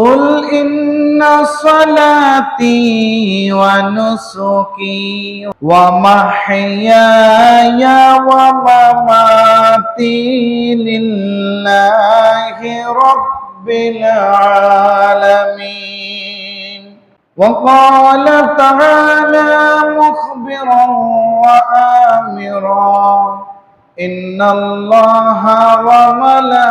قل إن صلاتي ونسكي ومحياي ومماتي لله رب العالمين وقال تعالى مخبرا وآمرا إن الله وملائكته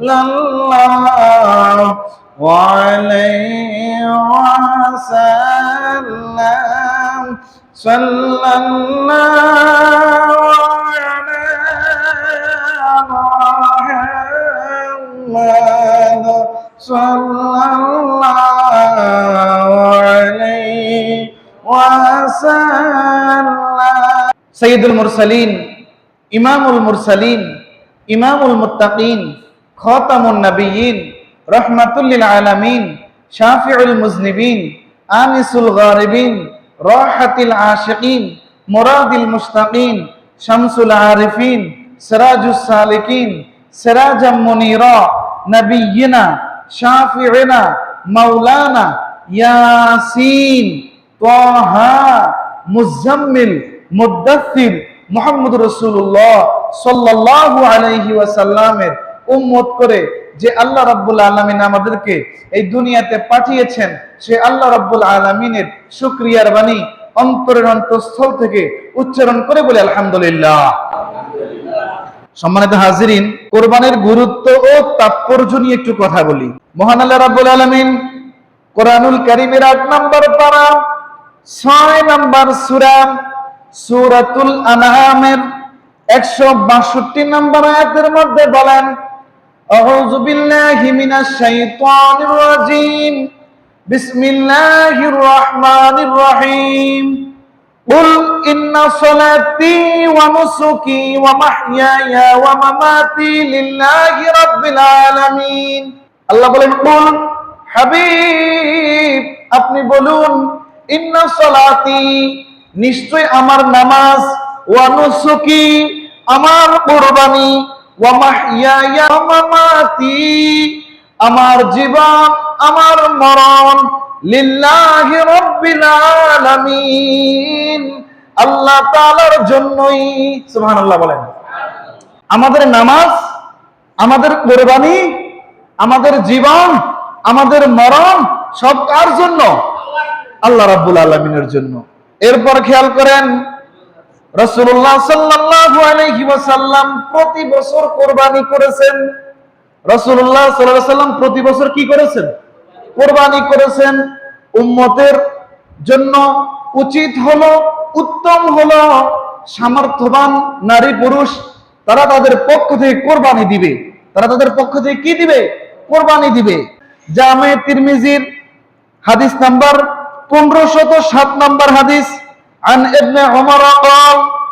الله عليه وسلم صلى الله على محمد صلى الله عليه وسلم سيد المرسلين إمام المرسلين إمام المتقين খতামুন নবীন রহমাতুল্লিল আলামিন, শাফিউল মুজনিবিন, আনিসুল গারিবিন, রাহাতিল আশিকিন, মুরাদিল মুস্তাকিন, শামসুল আরিফিন, সিরাজুস সালিকিন, সিরাজাম মুনিরা নবিয়িনা শাফিউনা মাওলানা ইয়াসিন, তাহা, মুজাম্মিল মুদাফির মোহাম্মদ রসুল্লাহ সাল্লাল্লাহু আলাইহি ওয়াসাল্লামের উম্মত করে যে আল্লাহ রাব্বুল আলমিন আমাদেরকে এই দুনিয়াতে পাঠিয়েছেন, সে আল্লাহ রাব্বুল আলমিনের শুক্রিয়ার বাণী অন্তরের অন্তঃস্থল থেকে উচ্চারণ করে বলে আলহামদুলিল্লাহ। সম্মানিত হাজিরিন, কোরবানের গুরুত্ব ও তাৎপর্য নিয়ে একটু কথা বলি। মহান আল্লাহ রাব্বুল আলমিন কোরআনুল কারিমের আট নম্বর পারা, ছয় নম্বর সুরা, সুরাতুল আনআমের একশো বাষট্টি নম্বর আয়াতের মধ্যে বলেন أعوذ بالله من الشيطان الرجيم بسم الله الرحمن الرحيم قل إن صلاتي ونسكي ومحياي ومماتي لله رب العالمين আল্লাহ বলেন কুল হাবিব আপনি বলুন ইন্না সলাতি নিশ্চয় আমার নামাজ ওয়া নুসুকি আমার কুরবানি আমার জীবন, আমার মরণ লিল্লাহি রাব্বিল আলামিন। আল্লাহ তাআলার জন্যই, সুবহানাল্লাহ বলেন। আমাদের নামাজ, আমাদের কোরবানি, আমাদের জীবন, আমাদের মরণ, সব কার জন্য? আল্লাহ রাব্বুল আলমিনের জন্য। এরপর খেয়াল করেন রসুল্লাহ সাল্লাল্লাহু ওয়াসাল্লাম প্রতি বছর কোরবানি করেছেন রসুল্লাহ সাল্লাল্লাহু সাল্লাম প্রতি বছর কি করেছেন কোরবানি করেছেন উম্মতের জন্য উচিত হলো উত্তম হলো সামর্থ্যবান নারী পুরুষ তারা তাদের পক্ষ থেকে কোরবানি দিবে তারা তাদের পক্ষ থেকে কি দিবে কোরবানি দিবে জামে তিরমিজির হাদিস নাম্বার পনেরো শত সাত নাম্বার হাদিস আন ইবনে ওমর قال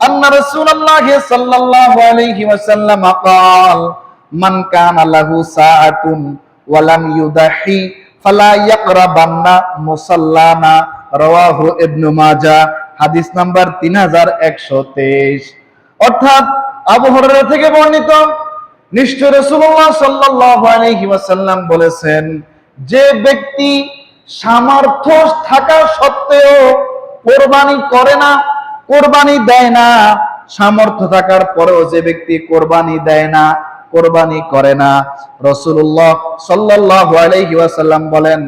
আন্না রাসূলুল্লাহ সাল্লাল্লাহু আলাইহি ওয়াসাল্লাম قال মান কানা লাহু সাআতুন ওয়া লাম ইউদাহি ফালা ইয়াকরাবান্না মুসাল্লানা রাওয়াহু ইবনু মাজাহ হাদিস নাম্বার 3123 অর্থাৎ আবু হুরায়রা থেকে বর্ণিত নিশ্চয় রাসূলুল্লাহ সাল্লাল্লাহু আলাইহি ওয়াসাল্লাম বলেছেন যে ব্যক্তি সামর্থ্য থাকা সত্ত্বেও কোরবানি করে না কোরবানি দেয় না, সামর্থ্য থাকার পরেও যে ব্যক্তি কোরবানি দেয় না, কোরবানি করে না, রাসূলুল্লাহ সাল্লাল্লাহু আলাইহি ওয়াসাল্লাম বলেন,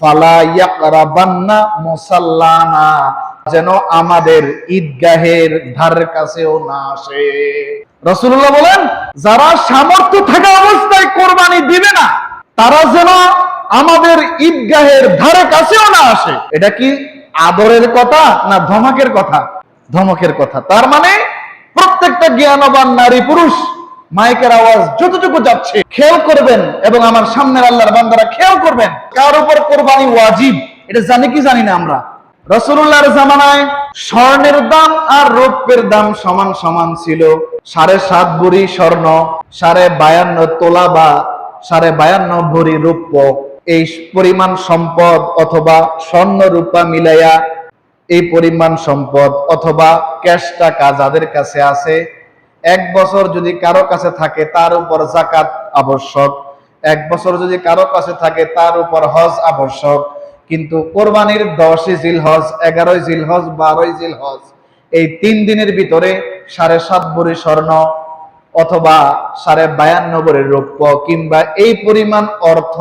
ফালা ইয়াকরাবান্না মুসাল্লানা যেন আমাদের ঈদগাহের ধারের কাছেও না আসে। রাসূলুল্লাহ বলেন, যারা সামর্থ্য থাকা অবস্থায় কোরবানি দিবে না, তারা যেন আমাদের ঈদগাহের ধারে কাছেও না আসে। এটা কি আদরের কথা না ধমকের কথা? ধমকের কথা। তার মানে প্রত্যেকটা জ্ঞানবান নারী পুরুষ, মাইকের আওয়াজ যতটুকু যাচ্ছে, খেয়াল করবেন এবং আমার সামনের আল্লাহর বান্দারা খেয়াল করবেন কার উপর কোরবানি ওয়াজিব। এটা জানি কি জানি না আমরা। রসুল্লাহর জামানায় স্বর্ণের দাম আর রৌপ্যের দাম সমান সমান ছিল। সাড়ে সাত ভরি স্বর্ণ, সাড়ে বায়ান্ন তোলা বা সাড়ে বায়ান্ন ভরি রৌপ্য। এই পরিমাণ সম্পদ অথবা স্বর্ণ রূপা মিলাইয়া এই পরিমাণ সম্পদ অথবা ক্যাশ টাকা যাদের কাছে আছে, এক বছর যদি কারও কাছে থাকে তার উপর জাকাত আবশ্যক। এক বছর যদি কারও কাছে থাকে তার উপর হজ আবশ্যক। কিন্তু কোরবানির দশই জিল হজ এগারোই জিল হজ বারোই জিল হজ এই তিন দিনের ভিতরে সাড়ে সাত ভরি স্বর্ণ অথবা সাড়ে বায়ান্ন ভরি রৌপ্য কিংবা এই পরিমাণ অর্থ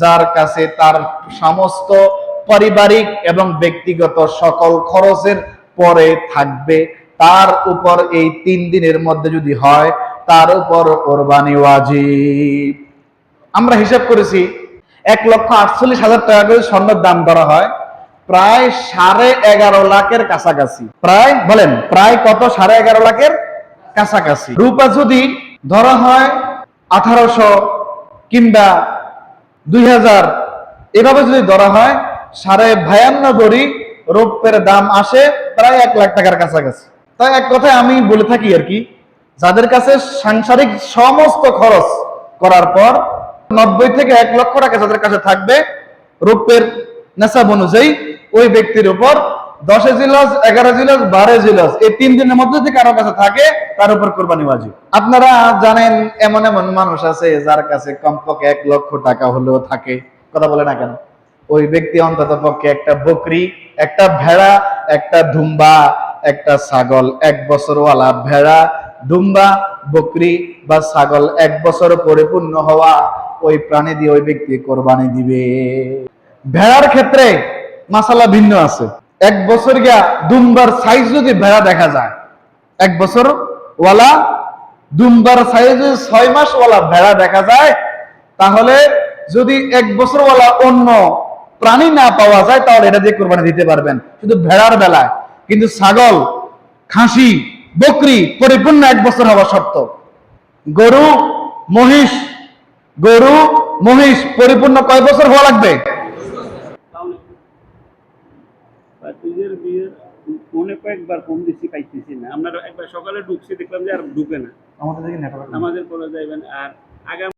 যার কাছে তার সমস্ত পারিবারিক এবং ব্যক্তিগত সকল খরচের পরে থাকবে। তার উপর এই তিন দিনের মধ্যে যদি হয়, তার উপর কোরবানি ওয়াজিব। আমরা হিসাব করেছি, এক লক্ষ আটচল্লিশ হাজার টাকা করে স্বর্ণের দাম ধরা হয়, প্রায় সাড়ে এগারো লাখের কাছাকাছি। প্রায়, বলেন, প্রায় কত? সাড়ে এগারো লাখের কাছাকাছি। রূপা যদি ধরা হয় আঠারোশো কিংবা দুই হাজার, এভাবে যদি ধরা হয় সাড়ে বায়ান্ন ভরি রৌপ্যের দাম আসে প্রায় এক লাখ টাকার কাছাকাছি। তাই এক কথায় আমি বলে থাকি আর কি, যাদের কাছে সাংসারিক সমস্ত খরচ করার পর নব্বই থেকে এক লক্ষ টাকা যাদের কাছে থাকবে রৌপ্যের নেশাব অনুযায়ী ওই ব্যক্তির উপর দশে জিলস এগারো জিলস বারো জিলস এই তিন দিনের মধ্যে যদি কারও কাছে থাকে, তার উপর কোরবানি ওয়াজিব। আপনারা জানেন এমন এমন মানুষ আছে যার কাছে কমপক্ষে এক লক্ষ টাকা হলেও থাকে, কথা বলে না কেন? ওই ব্যক্তি অন্তত পক্ষে একটা বকরি, একটা ভেড়া, একটা ধুম্বা, একটা ছাগল। এক বছরওয়ালা ভেড়া দুম্বা বকরি বা ছাগল এক বছর পরিপূর্ণ হওয়া ওই প্রাণী দিয়ে ওই ব্যক্তি কোরবানি দিবে। ভেড়ার ক্ষেত্রে মাসালা ভিন্ন আছে। এক বছর গিয়া দুম্বার সাইজ যদি ভেড়া দেখা যায়, এক বছর ওয়ালা দুম্বার সাইজ যদি ছয় মাস ওয়ালা ভেড়া দেখা যায়, তাহলে যদি এক বছর ওয়ালা অন্য প্রাণী না পাওয়া যায় তাহলে এটা দিয়ে কোরবানি দিতে পারবেন। শুধু ভেড়ার বেলায়। কিন্তু ছাগল খাসি বকরি পরিপূর্ণ এক বছর হওয়া শর্ত গরু মহিষ গরু মহিষ পরিপূর্ণ কয় বছর হওয়া লাগবে? নিজের মনে কয়েকবার কম দিচ্ছি পাইতেছি না। আপনার একবার সকালে ঢুকছি দেখলাম যে আর ঢুকে না। আমাদের পরে যাইবেন আর আগাম